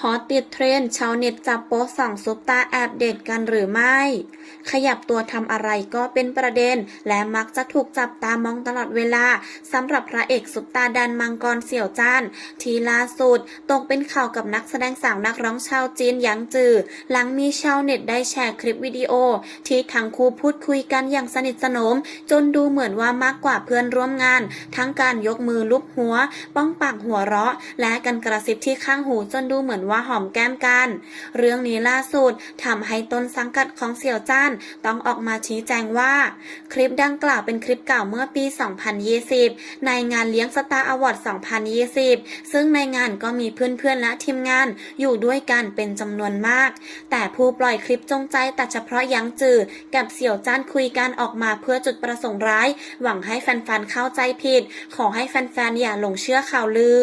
ฮอตติดเทรนด์ชาวเน็ตจับโป๊สองซุปตาแอบเดทกันหรือไม่ ขยับตัวทำอะไรก็เป็นประเด็น และมักจะถูกจับตามองตลอดเวลาสำหรับพระเอกซุปตาดันมังกรเสี่ยวจ้าน ทีล่าสุดตกเป็นข่าวกับนักแสดงสาวนักร้องชาวจีนหยางจือ หลังมีชาวเน็ตได้แชร์คลิปวิดีโอ ที่ทั้งคู่พูดคุยกันอย่างสนิทสนม จนดูเหมือนว่ามากกว่าเพื่อนร่วมงาน ทั้งการยกมือลุบหัว ป้องปากหัวเราะ และกันกระซิบที่ข้างหูจนดูเหมือนอนว่าหอมแก้มกัน เรื่องนี้ล่าสุดทำให้ต้นสังกัดของเสี่ยวจ้านต้องออกมาชี้แจงว่า คลิปดังกล่าวเป็นคลิปเก่าเมื่อปี 2020 ในงานเลี้ยงสตาร์อวอร์ด 2020 ซึ่งในงานก็มีเพื่อนๆ และทีมงานอยู่ด้วยกันเป็นจำนวนมาก แต่ผู้ปล่อยคลิปจงใจตัดเฉพาะยังจือกับเสี่ยวจ้านคุยกันออกมาเพื่อจุดประสงค์ร้าย หวังให้แฟนๆ เข้าใจผิด ขอให้แฟนๆ อย่าหลงเชื่อข่าวลือ